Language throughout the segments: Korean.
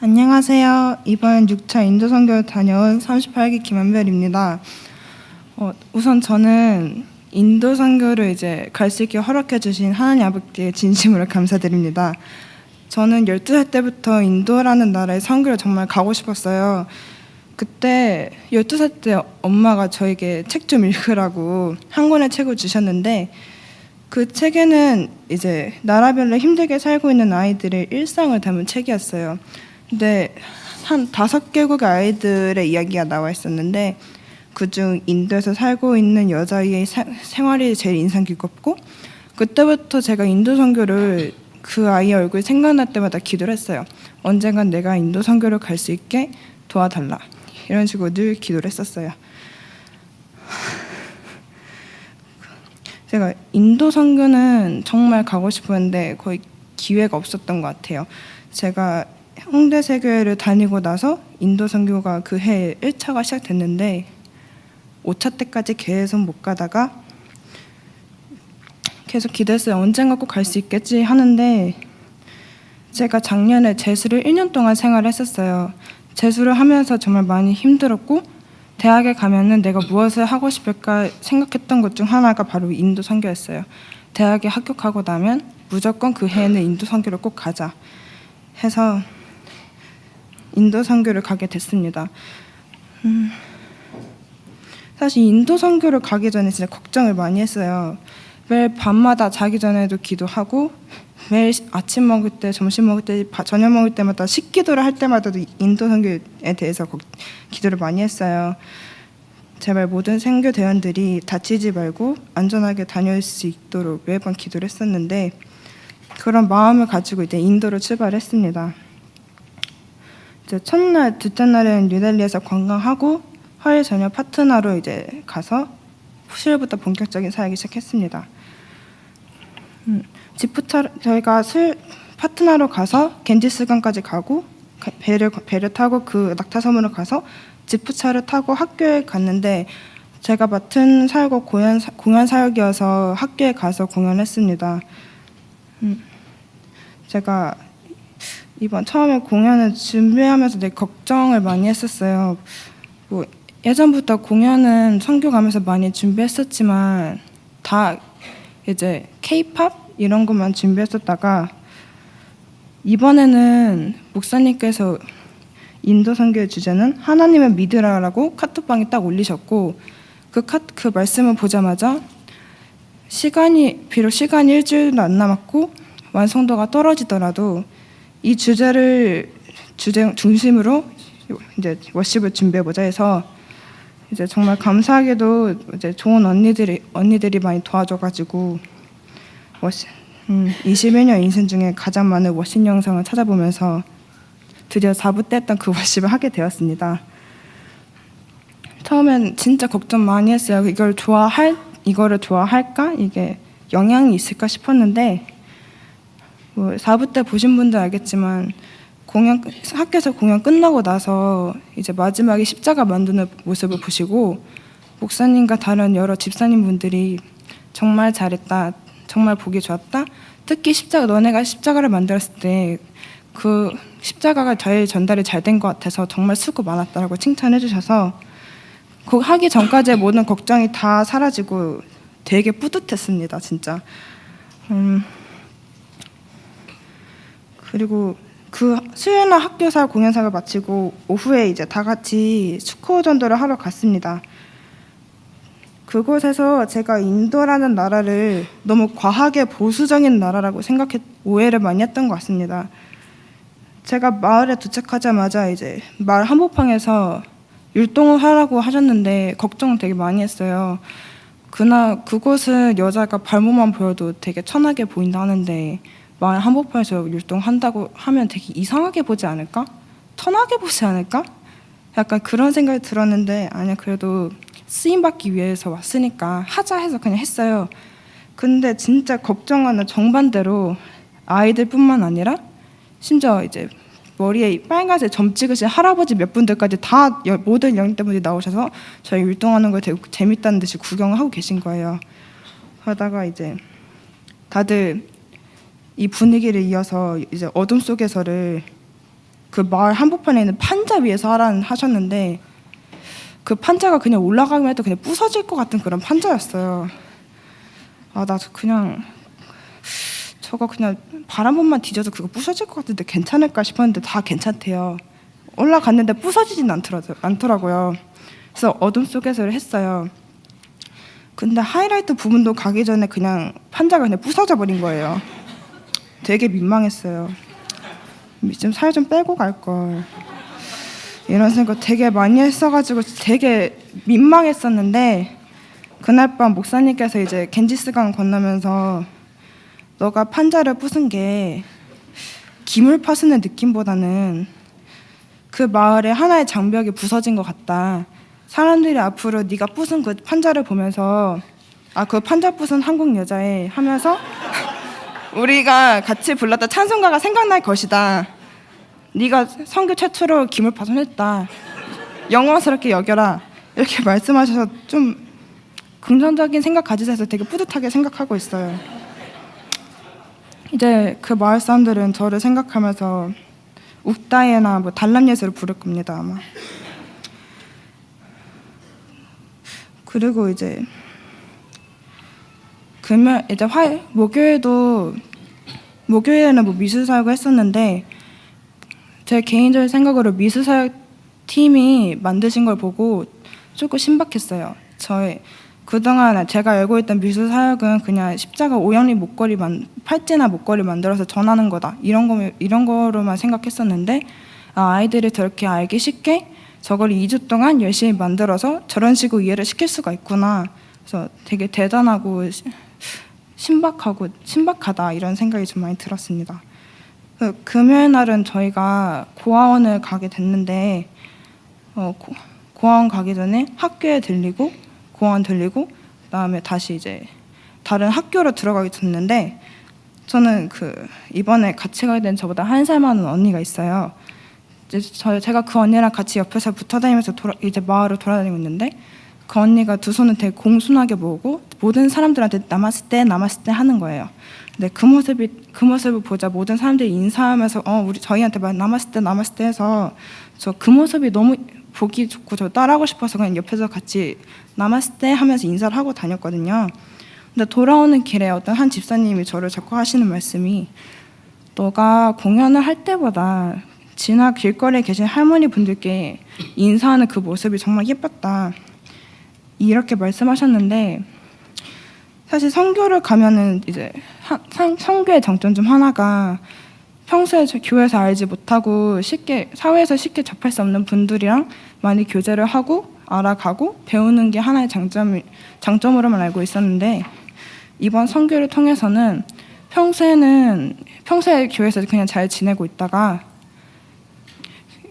안녕하세요. 이번 6차 인도 선교 다녀온 38기 김한별입니다. 어, 우선 저는 인도 선교를 이제 갈 수 있게 허락해 주신 하나님 아버지께 진심으로 감사드립니다. 저는 12살 때부터 인도라는 나라에 선교를 정말 가고 싶었어요. 그때 12살 때 엄마가 저에게 책 좀 읽으라고 한 권의 책을 주셨는데 그 책에는 이제 나라별로 힘들게 살고 있는 아이들의 일상을 담은 책이었어요. 근데 한 다섯 개국의 아이들의 이야기가 나와 있었는데 그중 인도에서 살고 있는 여자아이의 사- 생활이 제일 인상 깊었고 그때부터 제가 인도 선교를 그 아이의 얼굴이 생각날 때마다 기도를 했어요. 언젠간 내가 인도 선교를 갈 수 있게 도와달라. 이런 식으로 늘 기도를 했었어요. 제가 인도 선교는 정말 가고 싶었는데 거의 기회가 없었던 것 같아요. 제가 홍대 세교회를 다니고 나서 인도 선교가 그해 1차가 시작됐는데 5차 때까지 계속 못 가다가 계속 기도했어요. 언젠가 꼭 갈 수 있겠지 하는데 제가 작년에 재수를 1년 동안 생활했었어요. 재수를 하면서 정말 많이 힘들었고 대학에 가면은 내가 무엇을 하고 싶을까 생각했던 것 중 하나가 바로 인도 선교였어요. 대학에 합격하고 나면 무조건 그 해에는 인도 선교를 꼭 가자 해서 인도 선교를 가게 됐습니다. 음, 사실 인도 선교를 가기 전에 진짜 걱정을 많이 했어요. 매일 밤마다 자기 전에도 기도하고 매일 아침 먹을 때, 점심 먹을 때, 바- 저녁 먹을 때마다 식기도를 할 때마다도 인도 선교에 대해서 걱- 기도를 많이 했어요. 제발 모든 선교 대원들이 다치지 말고 안전하게 다녀올 수 있도록 매번 기도를 했었는데 그런 마음을 가지고 이제 인도로 출발했습니다. 이제 첫날, 둘째 날에는 뉴델리에서 관광하고 화요일 저녁 파트너로 이제 가서 수요일부터 본격적인 사역이 시작했습니다. 음, 지프차 저희가 술 파트너로 가서 겐지스강까지 가고 가- 배를 배를 타고 그 낙타섬으로 가서 지프차를 타고 학교에 갔는데 제가 맡은 사역은 공연 사- 공연 사역이어서 학교에 가서 공연했습니다. 음, 제가 이번 처음에 공연을 준비하면서 되게 걱정을 많이 했었어요. 뭐 예전부터 공연은 선교 가면서 많이 준비했었지만 다 이제 K-팝 이런 것만 준비했었다가 이번에는 목사님께서 인도 선교의 주제는 하나님을 믿으라라고 카톡방에 딱 올리셨고 그, 카, 그 말씀을 보자마자 시간이 비록 시간이 일주일도 안 남았고 완성도가 떨어지더라도 이 주제를 주제 중심으로 이제 워십을 준비해 보자 해서 이제 정말 감사하게도 이제 좋은 언니들이 언니들이 많이 도와줘가지고 워시, 음, 21년 인생 중에 가장 많은 워십 영상을 찾아보면서 드디어 4부 때 했던 그 워십을 하게 되었습니다. 처음엔 진짜 걱정 많이 했어요. 이걸 좋아할 이거를 좋아할까 이게 영향이 있을까 싶었는데 뭐 4부 때 보신 분들 알겠지만 공연 학교에서 공연 끝나고 나서 이제 마지막에 십자가 만드는 모습을 보시고 목사님과 다른 여러 집사님 분들이 정말 잘했다, 정말 보기 좋았다. 특히 십자가 너네가 십자가를 만들었을 때 그 십자가가 제일 전달이 잘 된 것 같아서 정말 수고 많았다라고 칭찬해 주셔서 그 하기 전까지의 모든 걱정이 다 사라지고 되게 뿌듯했습니다, 진짜. 음, 그리고 그 수요일날 학교사 공연사를 마치고 오후에 이제 다 같이 축구 전도를 하러 갔습니다. 그곳에서 제가 인도라는 나라를 너무 과하게 보수적인 나라라고 생각해 오해를 많이 했던 것 같습니다. 제가 마을에 도착하자마자 이제 마을 한복판에서 율동을 하라고 하셨는데 걱정 되게 많이 했어요. 그날 그곳은 여자가 발목만 보여도 되게 천하게 보인다 하는데 마을 한복판에서 율동한다고 하면 되게 이상하게 보지 않을까? 천하게 보지 않을까? 약간 그런 생각이 들었는데 아니야 그래도 쓰임 받기 위해서 왔으니까 하자 해서 그냥 했어요. 근데 진짜 걱정하는 정반대로 아이들뿐만 아니라 심지어 이제 머리에 빨간색 점 찍으신 할아버지 몇 분들까지 다 여- 모든 영대분들이 나오셔서 저희 율동하는 걸 되게 재밌다는 듯이 구경을 하고 계신 거예요. 하다가 이제 다들 이 분위기를 이어서 이제 어둠 속에서를 그 마을 한복판에 있는 판자 위에서 하라는 하셨는데 그 판자가 그냥 올라가기만 해도 그냥 부서질 것 같은 그런 판자였어요. 아 나 그냥 저거 그냥 발한 번만 뒤져도 그거 부서질 것 같은데 괜찮을까 싶었는데 다 괜찮대요. 올라갔는데 부서지진 않더라, 않더라고요. 그래서 어둠 속에서 했어요. 근데 하이라이트 부분도 가기 전에 그냥 판자가 그냥 부서져 버린 거예요. 되게 민망했어요. 좀 살 좀 빼고 갈 걸. 이런 생각 되게 많이 했어가지고 되게 민망했었는데 그날 밤 목사님께서 이제 겐지스강 건너면서 너가 판자를 부순 게 기물 파수는 느낌보다는 그 마을에 하나의 장벽이 부서진 것 같다. 사람들이 앞으로 네가 부순 그 판자를 보면서 아 그 판자 부순 한국 여자애 하면서 우리가 같이 불렀던 찬송가가 생각날 것이다. 네가 성교 최초로 기물 파손했다. 영광스럽게 여겨라. 이렇게 말씀하셔서 좀 긍정적인 생각 가지자 해서 되게 뿌듯하게 생각하고 있어요. 이제 그 마을 사람들은 저를 생각하면서 욱다이나 뭐 단람예술을 부를 겁니다 아마. 그리고 이제 금요 이제 화 목요일도 목요일에는 뭐 미술 사역을 했었는데 제 개인적인 생각으로 미술 사역 팀이 만드신 걸 보고 조금 신박했어요. 저의 그동안 제가 알고 있던 미술 사역은 그냥 십자가 오영리 목걸이 만 팔찌나 목걸이 만들어서 전하는 거다 이런 거 이런 거로만 생각했었는데 아, 아이들이 저렇게 알기 쉽게 저걸 2주 동안 열심히 만들어서 저런 식으로 이해를 시킬 수가 있구나. 그래서 되게 대단하고 시- 신박하고 신박하다 이런 생각이 좀 많이 들었습니다. 그 금요일 날은 저희가 고아원을 가게 됐는데 어, 고, 고아원 가기 전에 학교에 들리고 고아원 들리고 그다음에 다시 이제 다른 학교로 들어가게 됐는데 저는 그 이번에 같이 가게 된 저보다 한 살 많은 언니가 있어요. 이제 저 제가 그 언니랑 같이 옆에서 붙어 다니면서 돌아, 이제 마을을 돌아다니고 있는데 그 언니가 두 손을 되게 공손하게 모으고 모든 사람들한테 남았을 때 남았을 때 하는 거예요. 근데 그 모습이 그 모습을 보자 모든 사람들이 인사하면서 어 우리 저희한테 말 남았을 때 남았을 때 해서 저 그 모습이 너무 보기 좋고 저 따라하고 싶어서 그냥 옆에서 같이 남았을 때 하면서 인사를 하고 다녔거든요. 근데 돌아오는 길에 어떤 한 집사님이 저를 자꾸 하시는 말씀이 너가 공연을 할 때보다 지나 길거리에 계신 할머니 분들께 인사하는 그 모습이 정말 예뻤다. 이렇게 말씀하셨는데 사실 성교를 가면은 이제 하- 상- 성교의 장점 중 하나가 평소에 저 교회에서 알지 못하고 쉽게 사회에서 쉽게 접할 수 없는 분들이랑 많이 교제를 하고 알아가고 배우는 게 하나의 장점 장점으로만 알고 있었는데 이번 성교를 통해서는 평소에는 평소에 교회에서 그냥 잘 지내고 있다가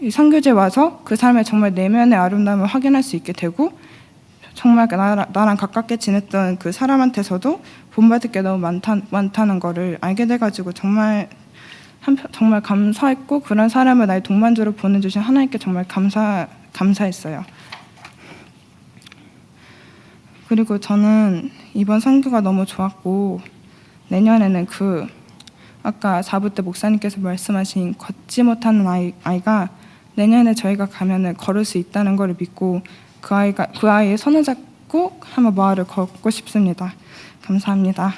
이 선교제 와서 그 사람의 정말 내면의 아름다움을 확인할 수 있게 되고 정말 그 나랑, 나랑 가깝게 지냈던 그 사람한테서도 본받을 게 너무 많다, 많다는 거를 알게 돼가지고 정말 한편 정말 감사했고 그런 사람을 나의 동반자로 보내주신 하나님께 정말 감사 감사했어요. 그리고 저는 이번 선교가 너무 좋았고 내년에는 그 아까 4부 때 목사님께서 말씀하신 걷지 못하는 아이, 아이가 내년에 저희가 가면은 걸을 수 있다는 걸 믿고 그 아이가 그 아이의 손을 잡고 한번 마을을 걷고 싶습니다. 감사합니다.